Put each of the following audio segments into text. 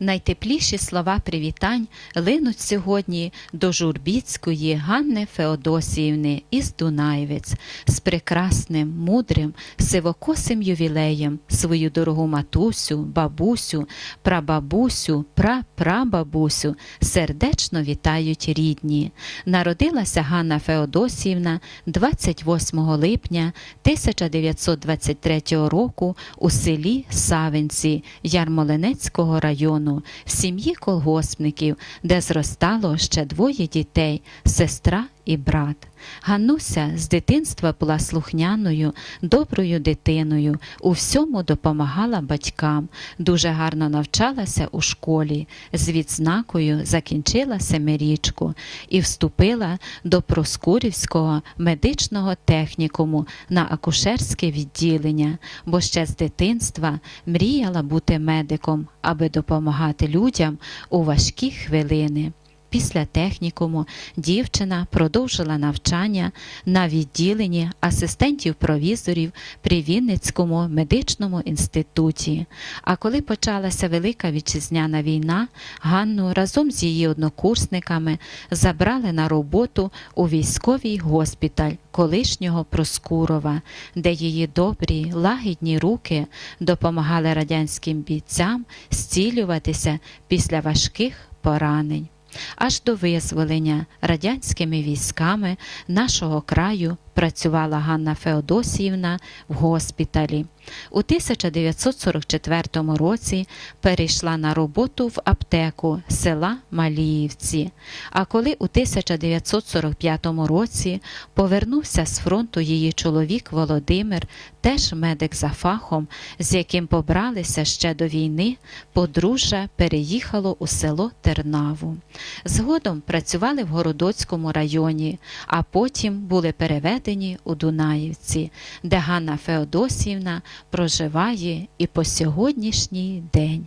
Найтепліші слова привітань линуть сьогодні до Журбіцької Ганни Феодосіївни із Дунаєвець з прекрасним, мудрим, сивокосим ювілеєм свою дорогу матусю, бабусю, прабабусю, прапрабабусю сердечно вітають рідні. Народилася Ганна Феодосіївна 28 липня 1923 року у селі Савинці Ярмолинецького району в сім'ї колгоспників, де зростало ще двоє дітей сестра і брат. Ганнуся з дитинства була слухняною, доброю дитиною, у всьому допомагала батькам, дуже гарно навчалася у школі, з відзнакою закінчила семирічку і вступила до Проскурівського медичного технікуму на акушерське відділення, бо ще з дитинства мріяла бути медиком, аби допомагати людям у важкі хвилини. Після технікуму дівчина продовжила навчання на відділенні асистентів-провізорів при Вінницькому медичному інституті. А коли почалася Велика Вітчизняна війна, Ганну разом з її однокурсниками забрали на роботу у військовий госпіталь колишнього Проскурова, де її добрі, лагідні руки допомагали радянським бійцям зцілюватися після важких поранень аж до визволення радянськими військами нашого краю працювала Ганна Феодосіївна в госпіталі. У 1944 році перейшла на роботу в аптеку села Маліївці. А коли у 1945 році повернувся з фронту її чоловік Володимир, теж медик за фахом, з яким побралися ще до війни, подружжя переїхало у село Тернаву. Згодом працювали в Городоцькому районі, а потім були переведені у Дунаївці, де Ганна Феодосіївна проживає і по сьогоднішній день.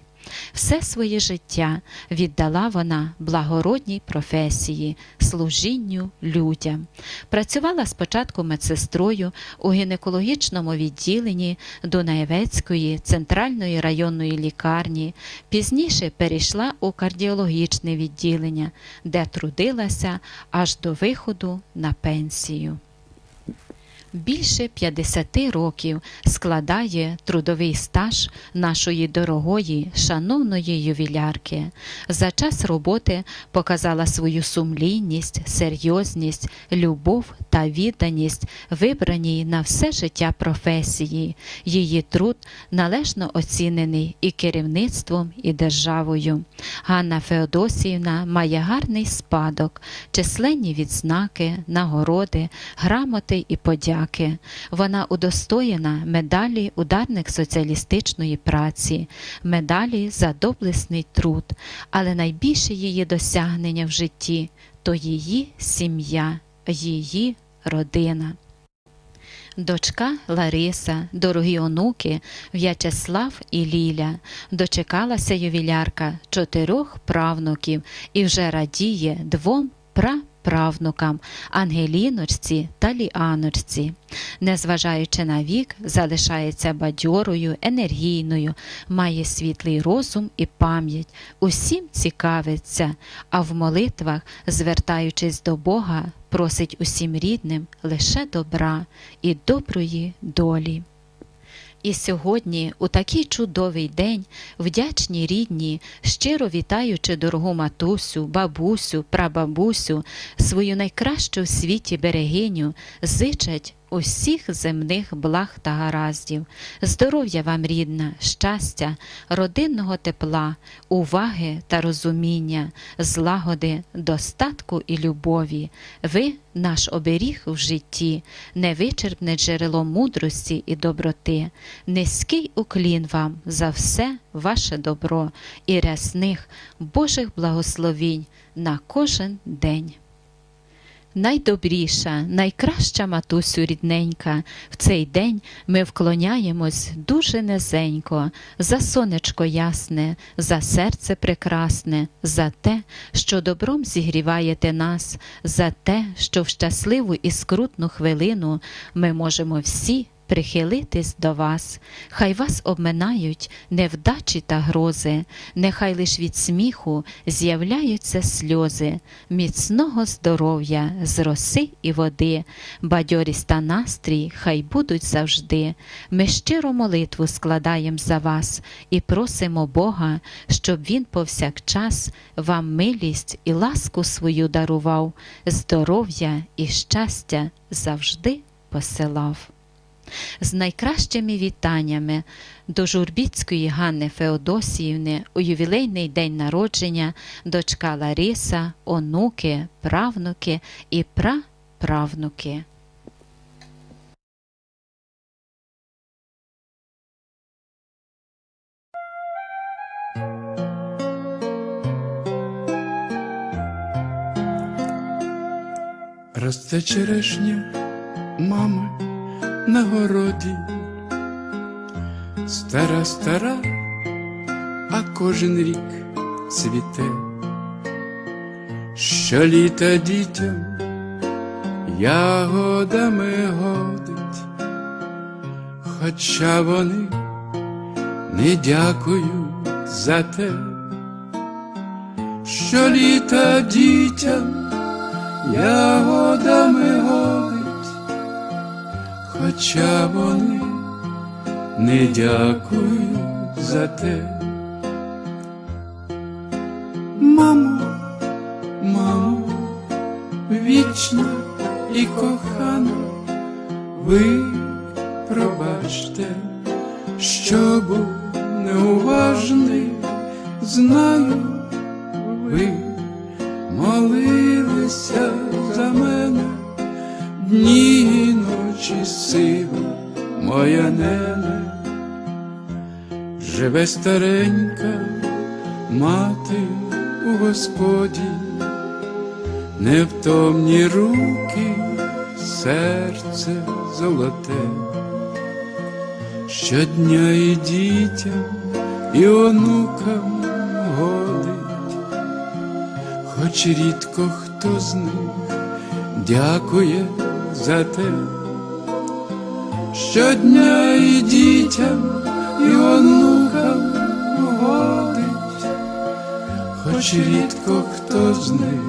Все своє життя віддала вона благородній професії, служінню людям. Працювала спочатку медсестрою у гінекологічному відділенні Дунаєвецької центральної районної лікарні, пізніше перейшла у кардіологічне відділення, де трудилася аж до виходу на пенсію. Більше 50 років складає трудовий стаж нашої дорогої, шановної ювілярки. За час роботи показала свою сумлінність, серйозність, любов та відданість вибраній на все життя професії. Її труд належно оцінений і керівництвом, і державою. Ганна Феодосіївна має гарний спадок, численні відзнаки, нагороди, грамоти і подяки подяки. Вона удостоєна медалі ударник соціалістичної праці, медалі за доблесний труд, але найбільше її досягнення в житті то її сім'я, її родина. Дочка Лариса, дорогі онуки В'ячеслав і Ліля, дочекалася ювілярка чотирьох правнуків і вже радіє двом пра правнукам Ангеліночці та Ліаночці. Незважаючи на вік, залишається бадьорою, енергійною, має світлий розум і пам'ять, усім цікавиться, а в молитвах, звертаючись до Бога, просить усім рідним лише добра і доброї долі. І сьогодні, у такий чудовий день, вдячні рідні, щиро вітаючи дорогу матусю, бабусю, прабабусю, свою найкращу в світі берегиню, зичать усіх земних благ та гараздів, здоров'я вам, рідна, щастя, родинного тепла, уваги та розуміння, злагоди, достатку і любові. Ви наш оберіг в житті, невичерпне джерело мудрості і доброти, низький уклін вам за все ваше добро і рясних Божих благословінь на кожен день. Найдобріша, найкраща матусю рідненька, в цей день ми вклоняємось дуже низенько, за сонечко ясне, за серце прекрасне, за те, що добром зігріваєте нас, за те, що в щасливу і скрутну хвилину ми можемо всі прихилитись до вас, хай вас обминають невдачі та грози, нехай лиш від сміху з'являються сльози, міцного здоров'я, з роси і води, бадьорість та настрій хай будуть завжди. Ми щиру молитву складаємо за вас і просимо Бога, щоб Він повсякчас вам милість і ласку свою дарував, здоров'я і щастя завжди посилав. З найкращими вітаннями до Журбіцької Ганни Феодосіївни у ювілейний день народження дочка Лариса, онуки, правнуки і праправнуки. Росте черешня, мами, на городі, стара, стара, а кожен рік цвіте, що літа дітям ягодами годить, хоча вони не дякують за те, що літа дітям ягодами годить, хоча вони не дякують за те. Мамо, мамо, вічна і кохана, ви пробачте, що був неуважний, знаю ви молилися за мене, дні і ночі сила моя нене, живе старенька мати у Господі, невтомні руки, серце золоте, щодня і дітям, і онукам годить. Хоч рідко хто з них дякує за те, щодня і дітям, і онукам годить, хоч рідко хто з них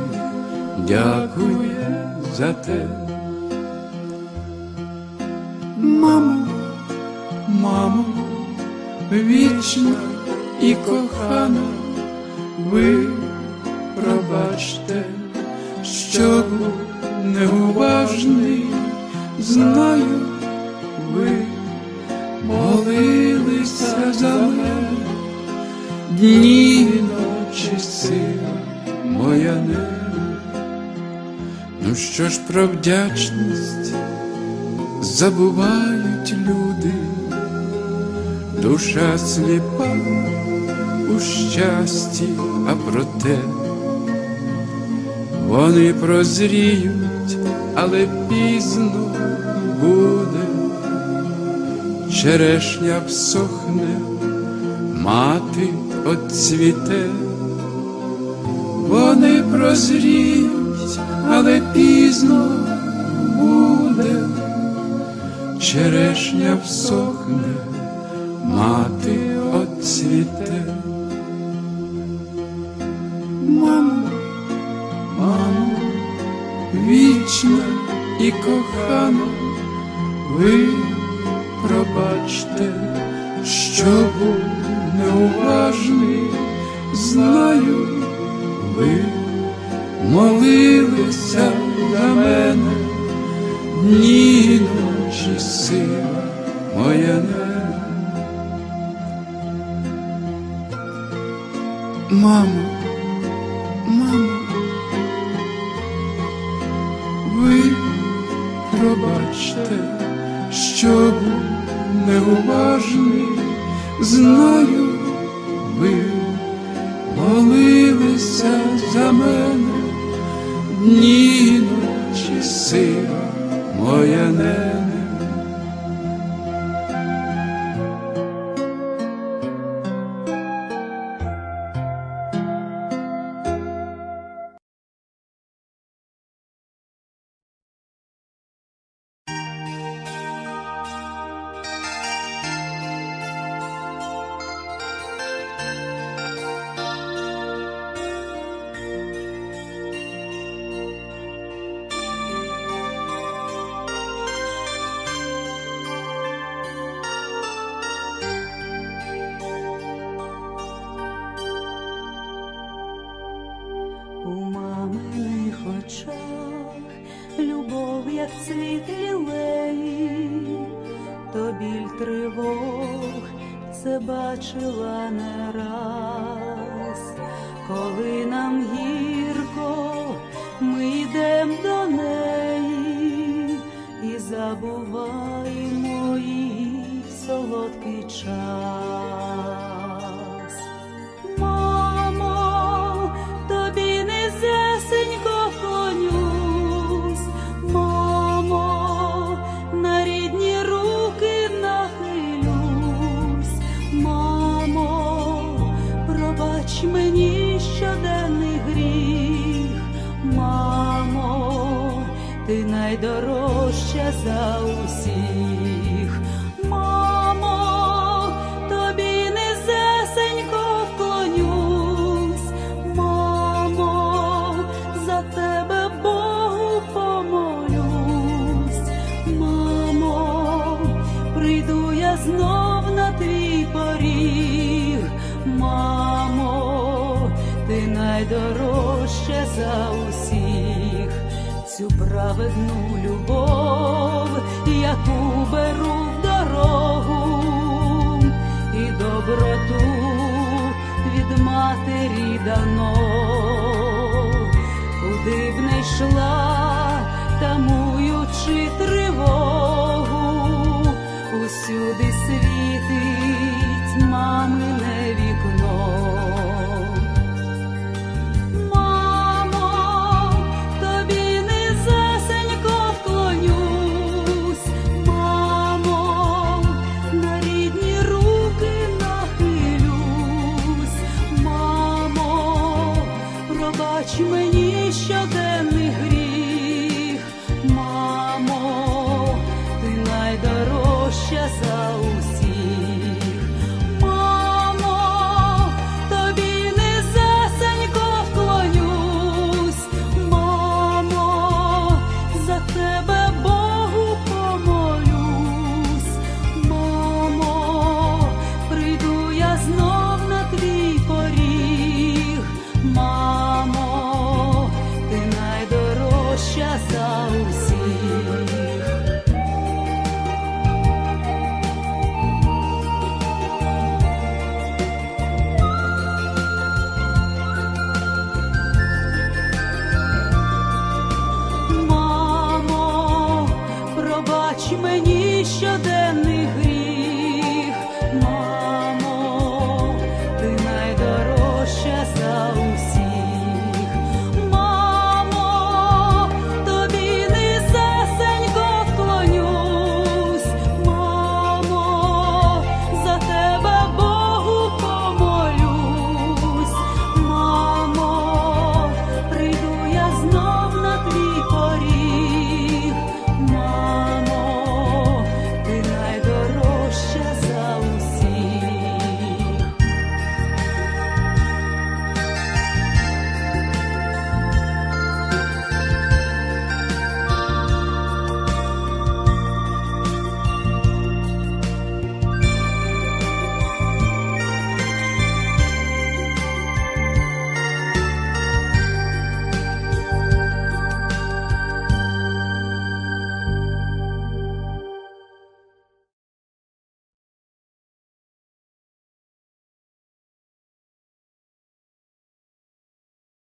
дякує за те. Мамо, мамо, вічна і кохана, ви пробачте, що був неуважний, знаю, молилися за мене, дні і ночі сила моя не. Ну що ж про вдячність забувають люди, душа сліпа у щасті, а проте вони прозріють, але пізно буде, черешня всохне, мати отцвіте, вони прозріють, але пізно буде, черешня всохне, мати отцвіте. Мамо, мамо, вічна і кохана, ви пробачте, що був неуважний, знаю, ви молилися за мене, дні й ночі сила моя не. Мамо, мамо, ви пробачте, що був неуважний, знаю, ви молилися за мене, дні і ночі сила моя нене. у маминих очах любов, як цвіт лілеї, то біль тривог це бачила не раз, коли нам гірко ми йдемо до неї. І забуваємо її солодкий час.